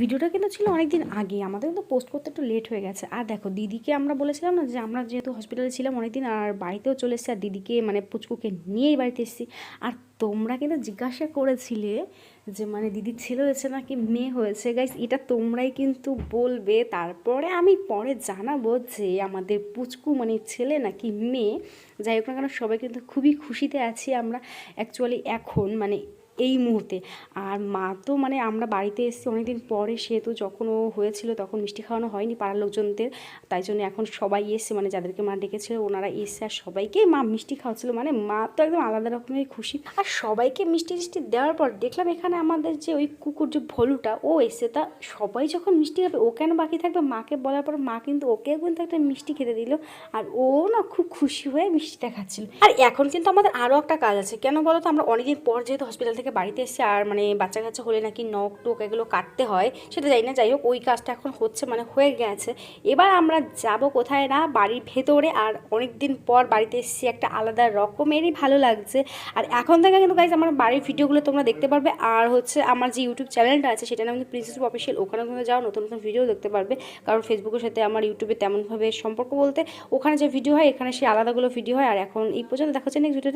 ভিডিওটা কিন্তু ছিল অনেক দিন আগে আমাদের কিন্তু পোস্ট করতে একটু লেট হয়ে গেছে। আর দেখো, দিদিকে আমরা বলেছিলাম না যে আমরা যেহেতু হসপিটালে ছিলাম অনেকদিন আর বাড়িতেও চলে এসেছি, আর দিদিকে মানে পুচকুকে নিয়েই বাড়িতে এসেছি। আর তোমরা কিন্তু জিজ্ঞাসা করেছিলে যে মানে দিদির ছেলে হয়েছে নাকি মেয়ে হয়েছে? গাইস এটা তোমরাই কিন্তু বলবে। তারপরে আমি পরে জানাব যে আমাদের পুচকু মানে ছেলে নাকি মেয়ে। যাই হোক না কেন, সবাই কিন্তু খুবই খুশিতে আছি আমরা। অ্যাকচুয়ালি এখন মানে এই মুহূর্তে। আর মা তো মানে আমরা বাড়িতে এসেছি অনেকদিন পরে, সেহেতু যখন ও হয়েছিল তখন মিষ্টি খাওয়ানো হয়নি পাড়ার লোকজনদের। তাই জন্য এখন সবাই এসছে মানে যাদেরকে মা ডেকেছিল ওনারা এসছে আর সবাইকে মা মিষ্টি খাওয়াচ্ছিল। মানে মা তো একদম আলাদা রকমের খুশি। আর সবাইকে মিষ্টি টিষ্টি দেওয়ার পর দেখলাম এখানে আমাদের যে ওই কুকুর যে ভলুটা, ও এসছে। তা সবাই যখন মিষ্টি খাবে, ও কেন বাকি থাকবে? মাকে বলার পর মা কিন্তু ওকেও কিন্তু একটা মিষ্টি খেতে দিল। আর ও না খুব খুশি হয়ে মিষ্টিটা খাচ্ছিল। আর এখন কিন্তু আমাদের আরও একটা কাজ আছে। কেন বলো তো, আমরা অনেকদিন পর যেহেতু হসপিটাল থেকে বাড়িতে এসেছি আর মানে বাচ্চা কাচ্চা হলে নাকি নখ টোক এগুলো কাটতে হয় সেটা জানি না। যাই হোক, ওই কাজটা এখন হচ্ছে মানে হয়ে গেছে। এবার আমরা যাব কোথায় না, বাড়ির ভেতরে। আর অনেক দিন পর বাড়িতে এসেছি একটা আলাদা রকমেরই ভালো লাগছে। আর এখন থেকে কিন্তু গাইজ আমার বাড়ির ভিডিওগুলো তোমরা দেখতে পারবে। আর হচ্ছে আমার যে ইউটিউব চ্যানেলটা আছে সেটা নাম কিন্তু প্রিন্সেস অফিসিয়াল ওখানে তোমরা যাও, নতুন নতুন ভিডিও দেখতে পারবে। কারণ ফেসবুকের সাথে আমার ইউটিউবে তেমনভাবে সম্পর্ক বলতে ওখানে যে ভিডিও হয়, এখানে সে আলাদাগুলো ভিডিও হয়। আর এখন এই পর্যন্ত দেখা হচ্ছে নেক্সট ভিডিওটা